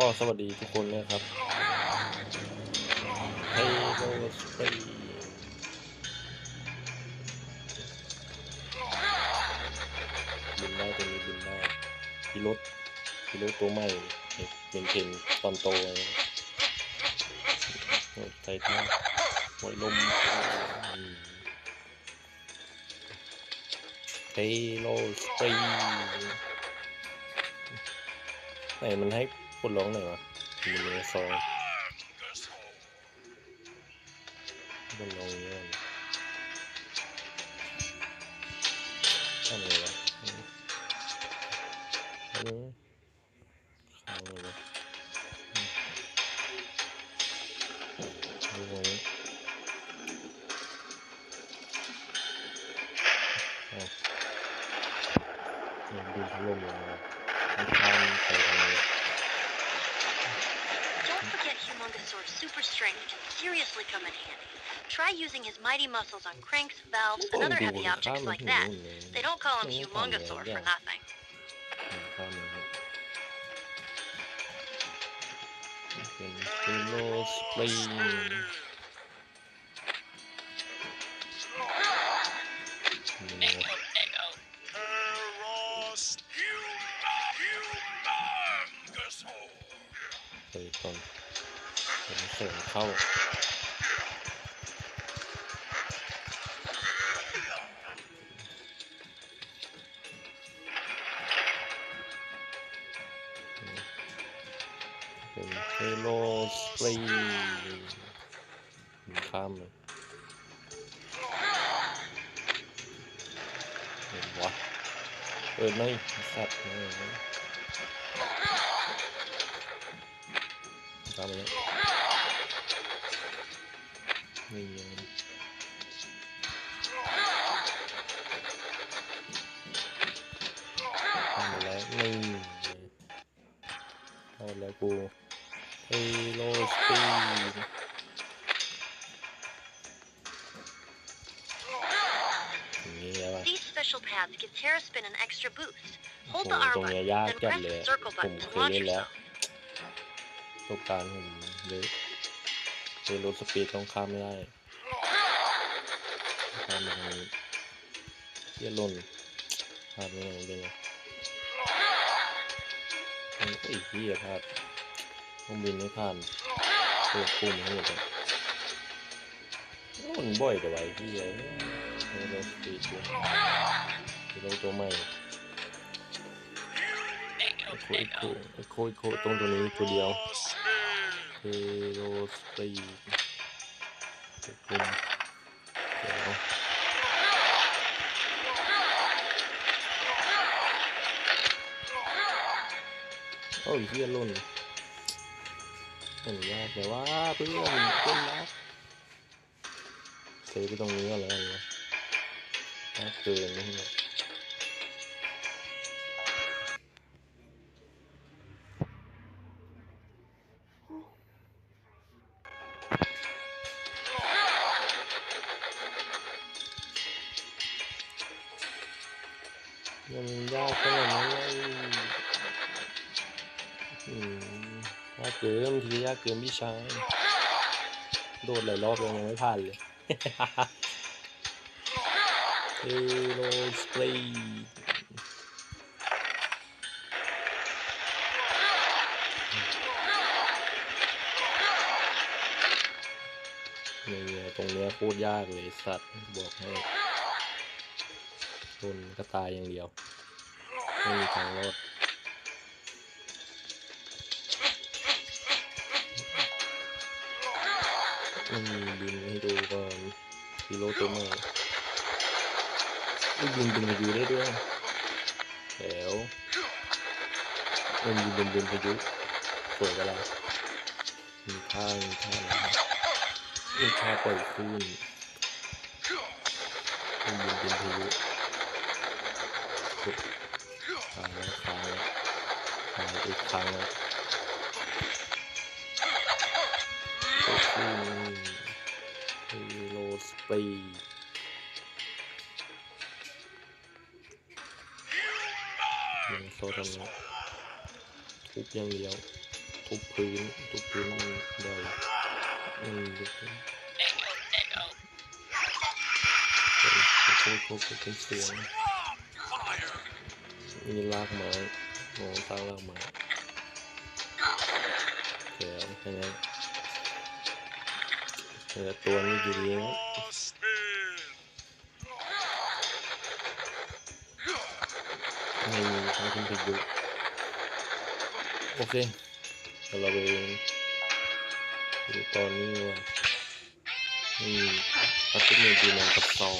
ก็สวัสดีทุกคนนะครับไฮโลสเปบินได้ตัวนี้บินได้พิรถพิรถตัวใหม่เป็นเทนตอนโตเลยโอ้ยไททันหอยลมไฮโลสเปไหนมันให้ กดร้องหน่อยวะมีเนื้อซองกดร้องเงี้ยทำไงวะอืมอันนี้ค้างเลยวะดูตรงนี้ดูพัดลมยังไงมันข้ามไป Mungasaur's super strength can seriously come in handy. Try using his mighty muscles on cranks, valves, and other heavy objects like that. They don't call him Humongosaur for nothing. เสริมเข้าเป็นฟิโลสปริงข้ามเลยเห็นวะเปิดไหมสัตว์เออตามไปเลยนี่ยังทำมาแล้วนี่เอาแล้วกูเฮโลสปีดอย่างนี้แล้วอะ These special pads give Terraspin an extra boost. โอ้ Hold โห the R ตรงเนี้ย button, ยาก then จัด press เลย the อะ circle ผม button to เคย launch เล่นแล้ว yourself. ประสบการณ์ผมเลย เฮโลสปีดต้องข้ามไม่ได้ข้ามมาทางนี้เที่ยหล่นพลาดไม่ได้เป็นไงไอ้เหี้ยพลาดต้องบินไม่ผ่านตัวปุ่มให้หมดเลยมันบ่อยแต่ไอ้เหี้ยเฮโลสปีดตัวเฮโลตัวใหม่โคไอ้โคไอ้โคโคตรงตัวนี้ตัวเดียว เฮโรสปีดเก็บกลุ่มเดี๋ยวโอ้ยเฮียล่นมันยากแต่ว่าเพื่อนเพื่อนรักเซฟไปตรงนี้อะไรวน่าเกินนี่ ยังยากขนาดนั้นเลยอืมยากเกินทียากเกินพี่ชายโดดหลายรอบยังไม่ผ่านเลยเฮโรสเปรย์นี่ตรงเนี้ยโคตรยากเลยสัตว์บอกให้ ชนก็ตายอย่างเดียว ไม่มีทางรอดมันมีบินให้ดูก่อนกิโลตัวใหม่ไอ้บินเป็นพายุได้ด้วยแถวมันบินเป็นเป็นพายุสวยกะลามีท่ามีท่าอะไรมีท่าปล่อยคลื่นมันบินเป็นพายุ ค้างแล้วค้างแล้างอีกครั้งแล้วปล่อยคลื่นฮีโรสปีดยังโซทำนี้ทุบอย่างเดียวททุบพื้น ทุบพื้นมันได้อืมทุบพื้นโคตรโคตรโคตรเป็นเสียง มีลากไม้โอ้ตั้งลากไม้เดี๋ยวแค่นั้นเดี๋ยวตัวนี้ดีๆนะ More spin. ไม่มีทางขึ้นไปดูโอเคเดี๋ยวเราไปดูตอนนี้ว่านี่อัติเมดีมันกับซอ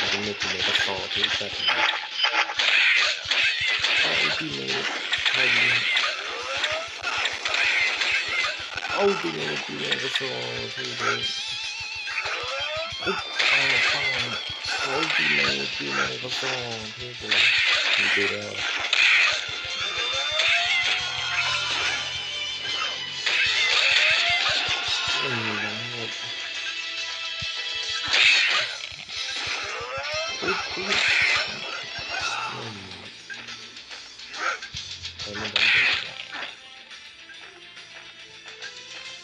อัติเมดีมันกับซอที่จัดมาอัติเมดไทยอัติเมดีมันกับซอที่ดูอุ๊บเอาเข้าอัติเมดีมันกับซอที่ดูดูแ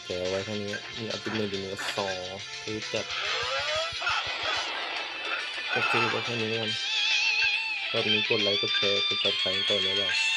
แกะไว้เท่านี้มีอัพติเมตอยู่เหนือสองคือจัดโอเคไว้เท่านี้กันรอบนี้กดไลค์กดแชร์กดซับสไครต์ก่อนได้ป่ะ